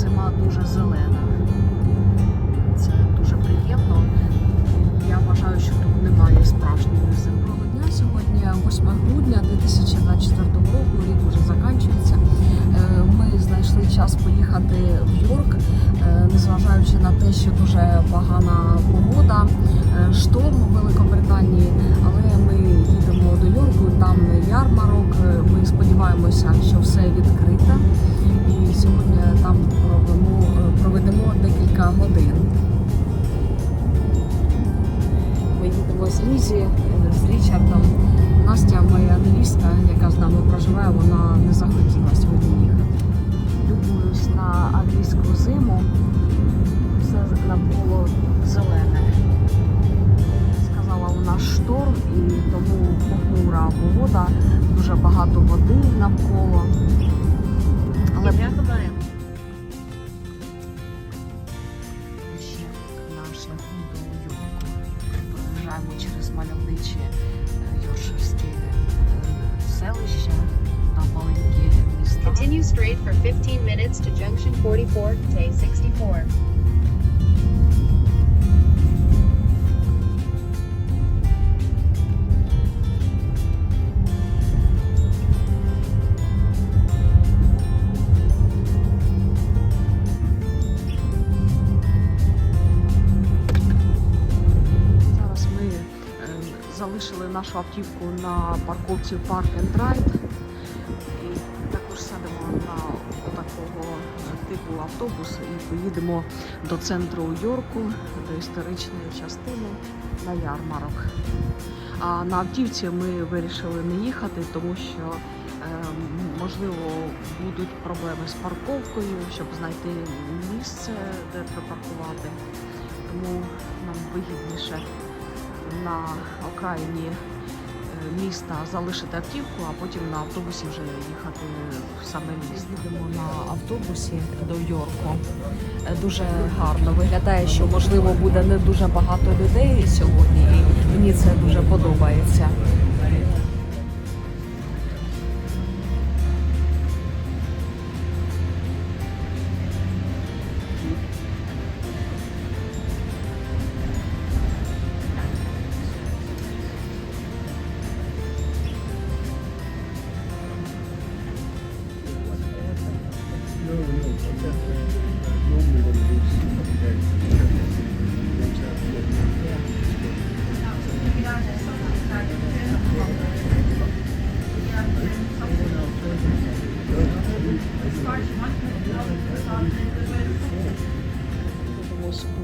зима дуже зелена. Це дуже приємно. Я вважаю, що тут немає справжньої зими. Доброго дня. Сьогодні 8 грудня 2024 року. Рік вже закінчується. Е, Ми знайшли час поїхати в Йорк, е, незважаючи на те, що дуже погана погода, е, шторм у Великобританії. Але ми їдемо до Йорку, там ярмарок. Ми сподіваємося, що все відкрите. З Лізі, е, з Річардом. Настя, моя невістка, яка з нами проживає, вона не захотіла сьогодні їхати. Любуюсь на англійську зиму. Все навколо зелене. Сказала, у нас шторм і тому похмура погода, дуже багато води навколо. Але нашу автівку на парковці Park and Ride і також сядемо на такого типу автобус і поїдемо до центру Йорку, до історичної частини на ярмарок. А на автівці ми вирішили не їхати, тому що е, можливо будуть проблеми з парковкою, щоб знайти місце, де припаркувати. Тому нам вигідніше на окраїні міста залишити автівку, а потім на автобусі вже їхати в саме місто. Їдемо на автобусі до Йорку. Е, Дуже гарно виглядає, що можливо буде не дуже багато людей сьогодні, і мені це дуже подобається.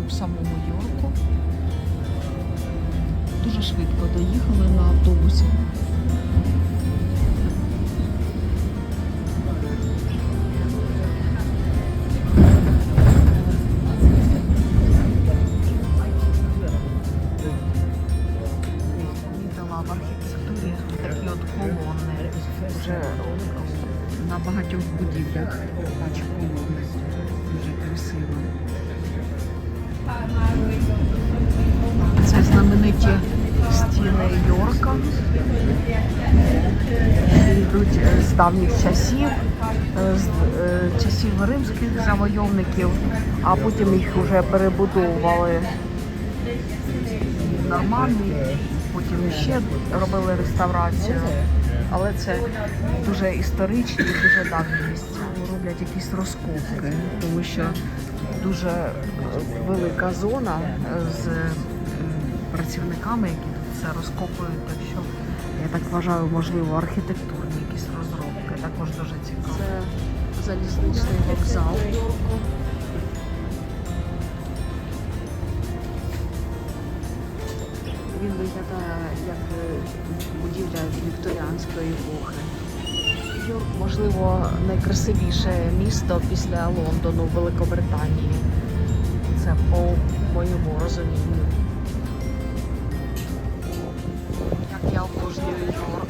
У самому Йорку. Дуже швидко доїхали на автобусі. Давніх часів, е, з е, часів римських завойовників, а потім їх вже перебудовували нормальні, потім ще робили реставрацію. Але це дуже історичні, дуже давні місця. Роблять якісь розкопки, тому що дуже е, велика зона з працівниками, які тут все розкопують. Так що я так вважаю, можливо, архітектурні залізничний вокзал. Він виглядає як е, будівля вікторіанської епохи. Йорк, можливо, найкрасивіше місто після Лондону в Великобританії. Це по моєму розумінню. Як я обожнюю Йорк.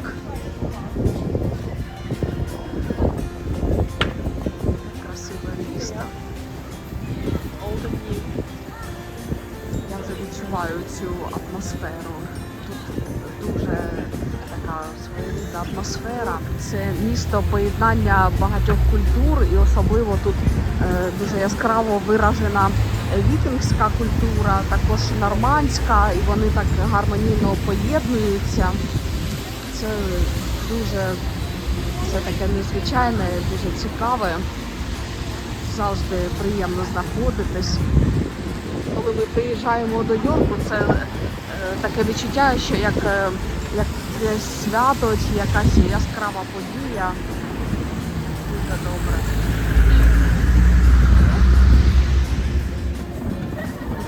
Місто поєднання багатьох культур, і особливо тут е, дуже яскраво виражена вікінгська культура, також нормандська, і вони так гармонійно поєднуються. Це дуже це таке незвичайне, дуже цікаве. Завжди приємно знаходитись. Коли ми приїжджаємо до Йорку, це е, таке відчуття, що як, е, як якесь свято чи якась яскрава подія. Дуже добре.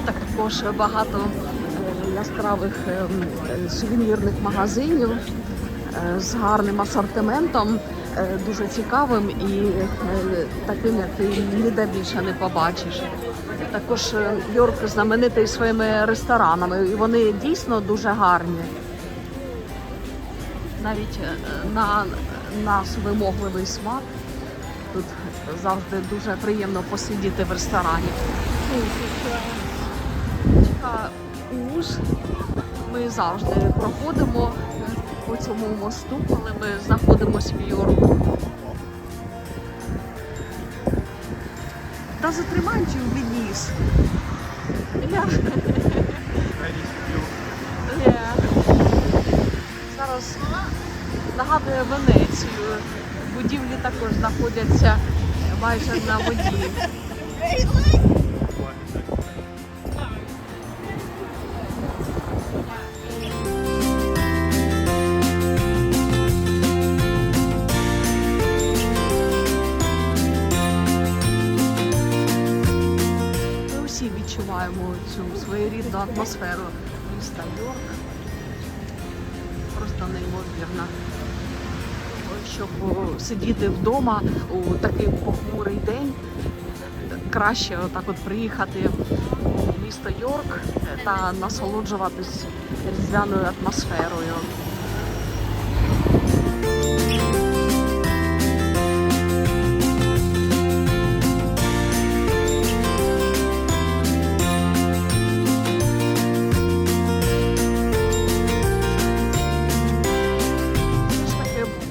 Також багато е, яскравих е, м, е, сувенірних магазинів е, з гарним асортиментом, е, дуже цікавим і таким, як ти ніде більше не побачиш. Також Йорк знаменитий своїми ресторанами, і вони дійсно дуже гарні. Навіть е, на наш вимогливий смак тут завжди дуже приємно посидіти в ресторані. Уж. Ми завжди проходимо по цьому мосту, коли ми знаходимося в Йорку. You of Venice? Yeah. Yeah. Зараз нагадує Венецію. Будівлі також знаходяться майже на воді. Ми усі відчуваємо цю своєрідну атмосферу міста Йорк. Просто неймовірно. Щоб сидіти вдома у такий похмурий день, краще отак от приїхати у місто Йорк та насолоджуватись різдвяною атмосферою.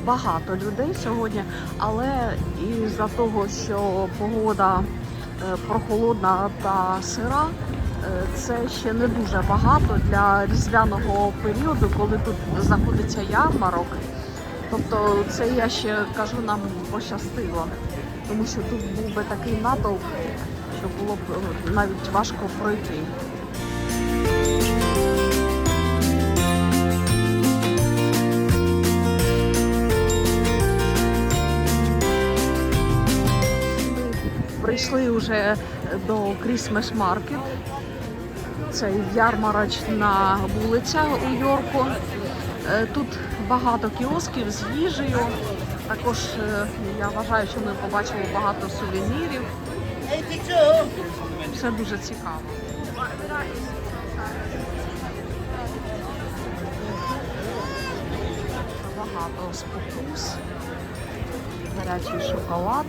Багато людей сьогодні, але із-за того, що погода е, прохолодна та сира, е, це ще не дуже багато для різдвяного періоду, коли тут знаходиться ярмарок. Тобто це я ще кажу нам пощастило, тому що тут був би такий натовп, що було б е, навіть важко пройти. Прийшли вже до Christmas Market. Це ярмарочна вулиця у Йорку. Е, Тут багато кіосків з їжею. Також е, я вважаю, що ми побачили багато сувенірів. Все дуже цікаво. Багато спокус, гарячий шоколад.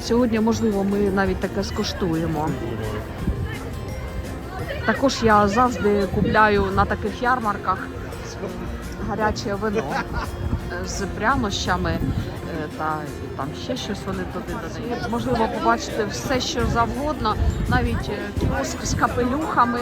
Сьогодні, можливо, ми навіть таке скуштуємо. Також я завжди купляю на таких ярмарках гаряче вино з прянощами е, та там ще щось вони туди додають. Можливо, побачити все, що завгодно, навіть е, кіоск з капелюхами.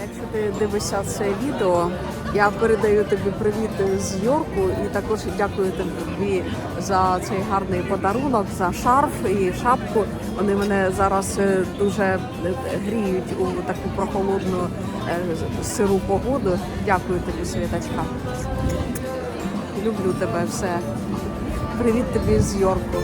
Якщо ти дивишся це відео, я передаю тобі привіт з Йорку і також дякую тобі за цей гарний подарунок, за шарф і шапку. Вони мене зараз е, дуже е, гріють у таку прохолодну е, сиру погоду. Дякую тобі, Світочка. Люблю тебе все. Привіт тобі з Йорку.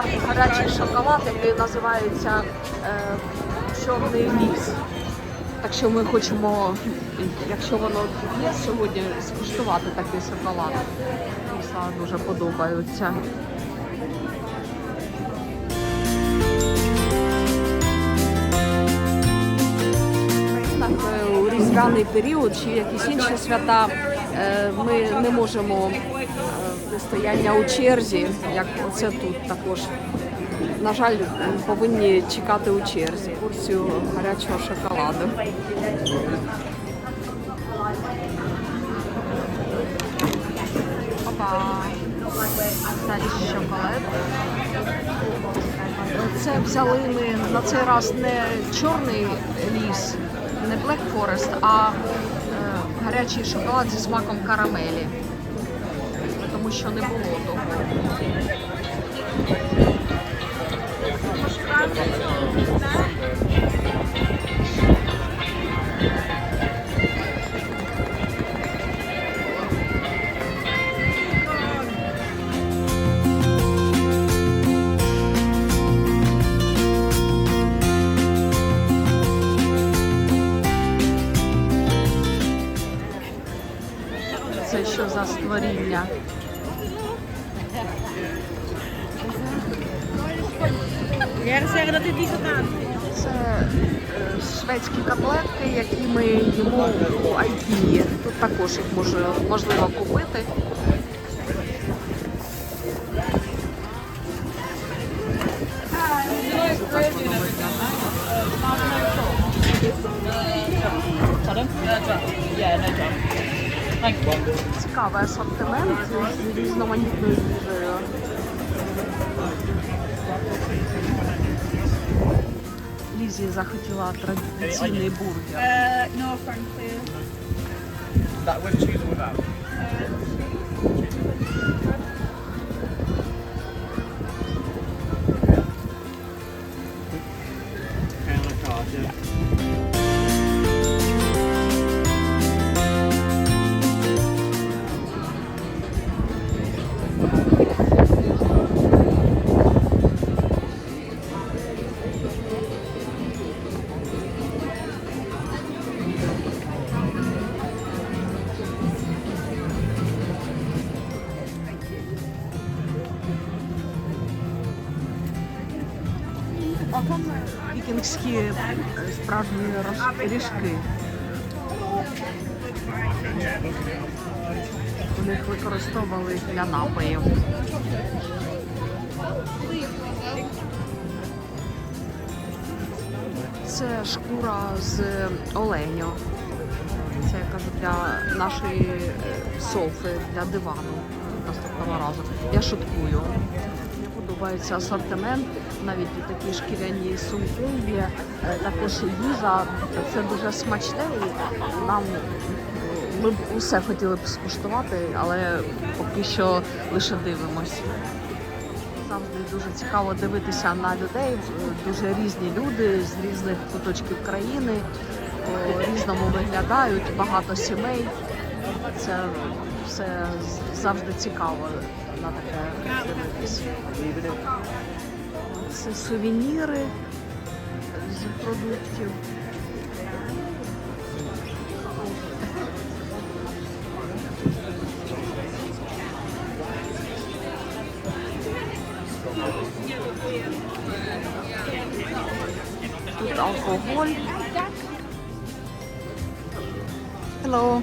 гарний гарячий шоколад, який називається е, Чорний ліс. Так що ми хочемо, якщо воно є сьогодні, скуштувати такий шоколад. Мусла дуже подобаються. Е, у різдвяний період чи якісь інші свята е, ми не можемо стояння у черзі, як оце тут також. На жаль, повинні чекати у черзі порцію гарячого шоколаду. Опа! Далі шоколад. Це взяли ми на цей раз не чорний ліс, не Black Forest, а е, гарячий шоколад зі смаком карамелі. Що не було того. Це що за створіння? Це е, шведські котлетки, які ми їмо у Айкії. Тут також їх можливо купити. Цікавий асортимент з різноманітною їжею. Лізі захотіла традиційний бургер. Uh, no, frankly. That with cheese справжні ріжки. Вони їх використовували для напоїв. Це шкура з оленю. Це я кажу для нашої е, софи, для дивану наступного разу. Я шуткую. Мені подобається асортимент, навіть і такі шкіряні сумки є, е, також їжа. Це дуже смачне і нам е, ми б усе хотіли б скуштувати, але поки що лише дивимось. Завжди дуже цікаво дивитися на людей. Дуже різні люди з різних куточків країни по-різному виглядають, багато сімей. Це все завжди цікаво на таке дивитися. Це сувеніри з продуктів. Тут алкоголь. Hello.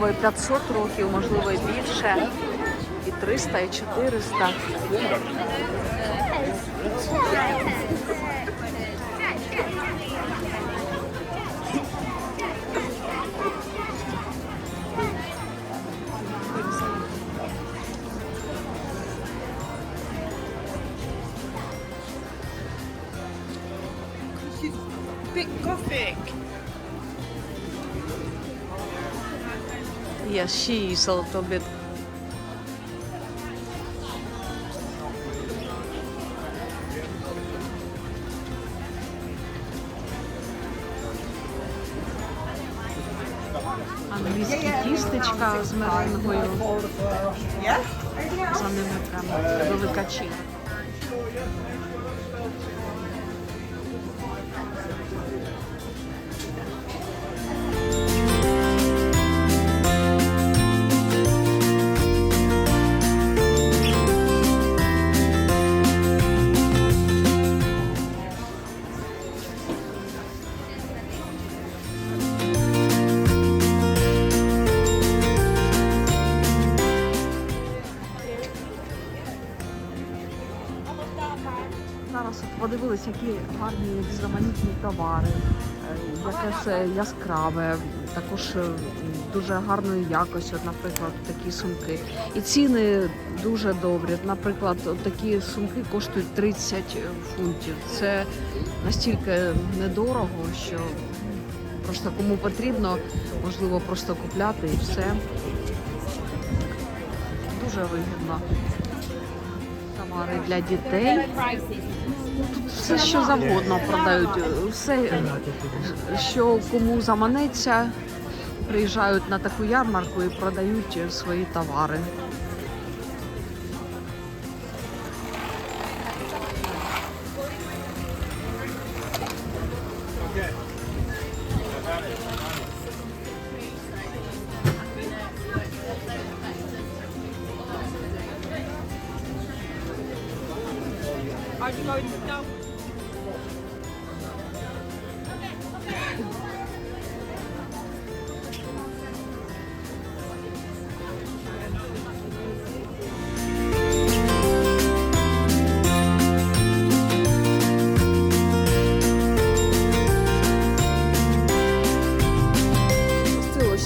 можливо, і 500 років, можливо, і більше, і 300, і 400. Bit gothic. Yes, she is a little bit. Англійські тістечка з меренгою. За ними прямо велика черга. Гарні різноманітні товари, е, яке все яскраве, також е, дуже гарної якості, наприклад, такі сумки. І ціни дуже добрі. Наприклад, такі сумки коштують 30 фунтів. Це настільки недорого, що просто кому потрібно, можливо, просто купляти і все. Дуже вигідно. Товари для дітей. Все, що завгодно продають. Все, що кому заманеться, приїжджають на таку ярмарку і продають свої товари. Are you going to go?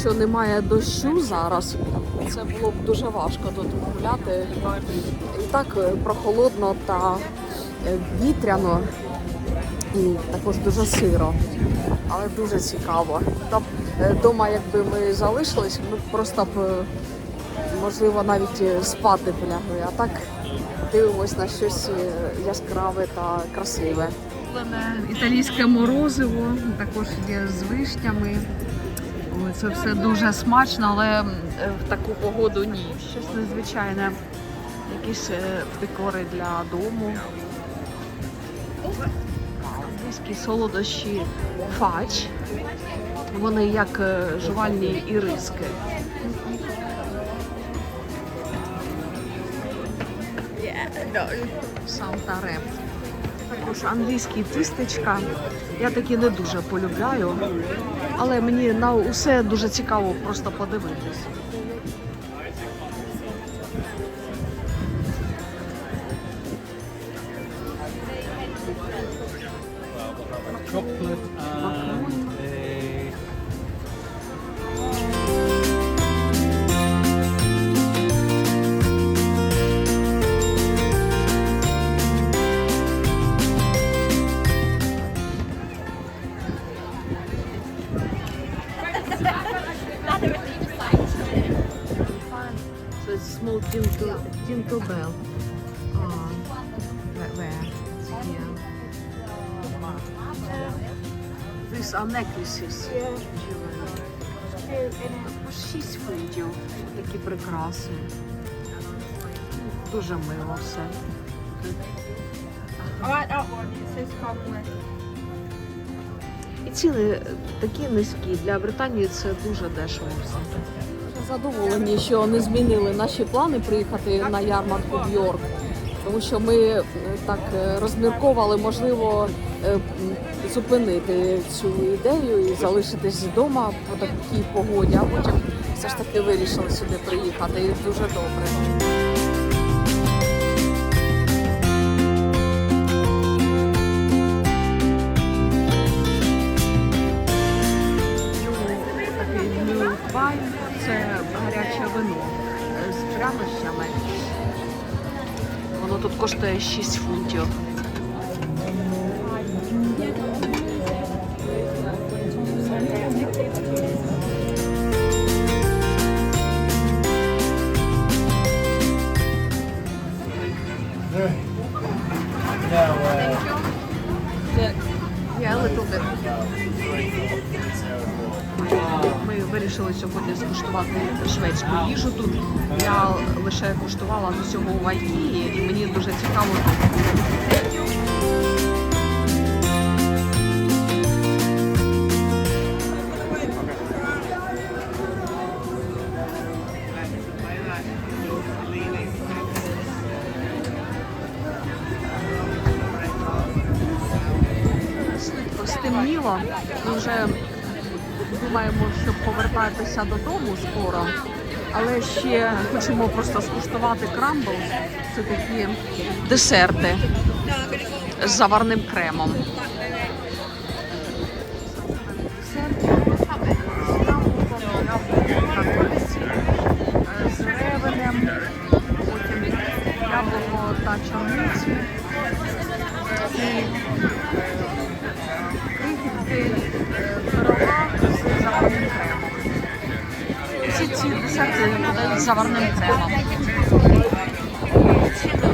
Що немає дощу зараз. Це було б дуже важко тут гуляти. І так е, прохолодно та вітряно, і також дуже сиро. Але дуже цікаво. Там вдома, якби ми залишились, ми просто б е, можливо навіть е, спати б лягли. А так дивимось на щось е, яскраве та красиве. Італійське морозиво також є з вишнями. Це все дуже смачно, але е, в таку погоду ні. Щось незвичайне. Якісь е, декори для дому. Англійські солодощі фач. Вони як е, жувальні іриски. Сантаре. Також англійські тістечка. Я такі не дуже полюбляю, але мені на усе дуже цікаво просто подивитись. Прикраси. Дуже мило все. І ціни такі низькі. Для Британії це дуже дешево все. Задоволені, що не змінили наші плани приїхати на ярмарку в Йорк. Тому що ми е, так е, розмірковували, можливо, е, зупинити цю ідею і залишитись вдома по такій погоді, а потім все ж таки вирішили сюди приїхати. І дуже добре. Це гаряче вино з прянощами. Воно тут коштує 6 фунтів. Сьогодні шведську їжу тут. Я лише куштувала з усього у Валькії, і мені дуже цікаво. Стемніло. Вже думаємо, щоб повертатися додому скоро. Але ще хочемо просто скуштувати крамбл. Це такі десерти з заварним кремом. З заварним кремом. Ціни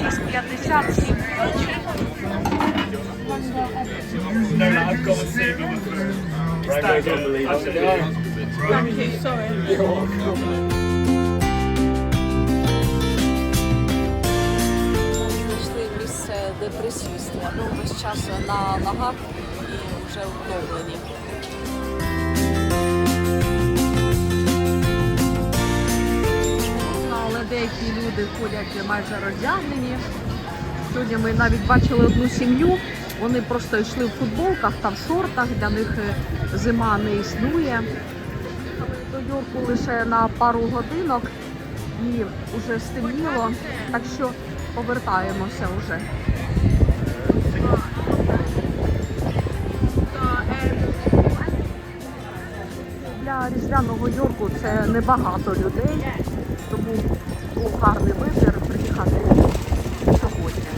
6,50, 7 Thank you, sorry. знайшли місце, де присісти. Ми весь час на ногах і вже втомлені. Деякі люди ходять майже роздягнені. Сьогодні ми навіть бачили одну сім'ю. Вони просто йшли в футболках та в шортах. Для них е, зима не існує. До Йорку лише на пару годинок і вже стемніло, так що повертаємося вже. Для різдвяного Йорку це небагато людей, був гарний вибір приїхати сьогодні.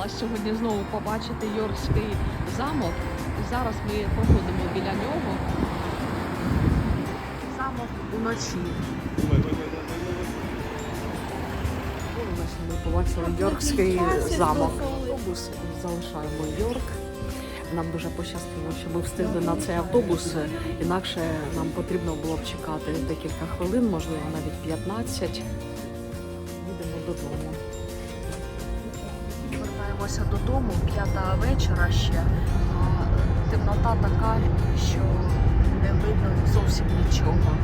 Сподівалася сьогодні знову побачити Йоркський замок. Зараз ми проходимо біля нього. Замок уночі. Ми побачили Йоркський замок. Автобус залишаємо Йорк. Нам дуже пощастило, що ми встигли на цей автобус. Інакше нам потрібно було б чекати декілька хвилин, можливо, навіть 15. Їдемо додому. Повертаємося додому, п'ята вечора ще. А темнота така, що не видно зовсім нічого.